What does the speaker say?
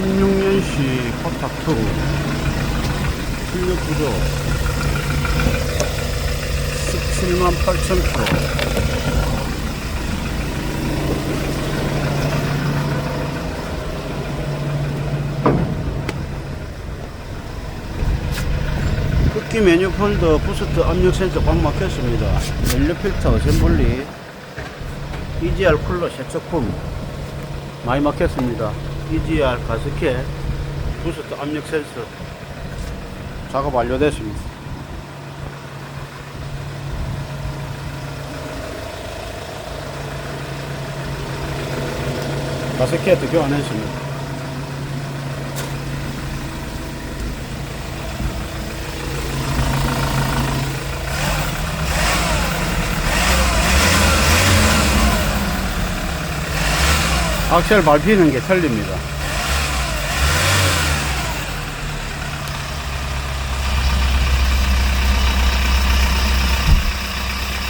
16년식 코탁2 출력 구조. 17만 8천 프로. 흡기 메뉴 폴더 부스트 압력 센서 꽉 막혔습니다. 연료 필터 어셈블리. EGR 쿨러 세척품. 많이 막혔습니다 EGR 가스켓 부스트 압력 센서 작업 완료됐습니다. 가스켓 교환했습니다 악셀 밟히는 게 틀립니다